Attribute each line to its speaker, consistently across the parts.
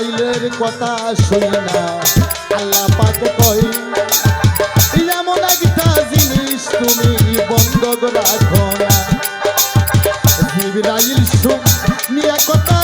Speaker 1: আইলের কথা শুই না। আল্লাহ পাকে কই এমন একটা জিনিস তুমি বন্ধ রাখো না। জিবরাইল সুখ নিয়ে কথা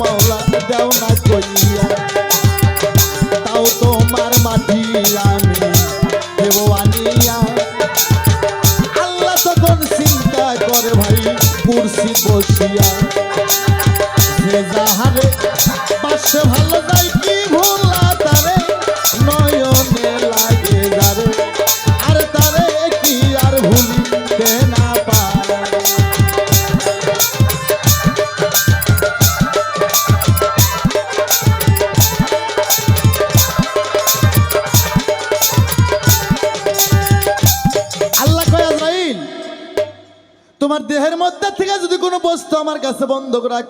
Speaker 1: মাওলা দেও না কইয়া তাও তোমার মাটি আমি দেব আনিয়া। আল্লাহ তখন চিন্তা করে ভাই, কুরসি বসিয়া। যে যাহারে পাশে ভালো যাই কি ভোলা তারে, নয়নে লাগে যারে। আর তারে কি আর ভুলিতে না তোমার দেহের মধ্যে থেকে যদি কোনো বস্তু আমার কাছে বন্ধক রাখো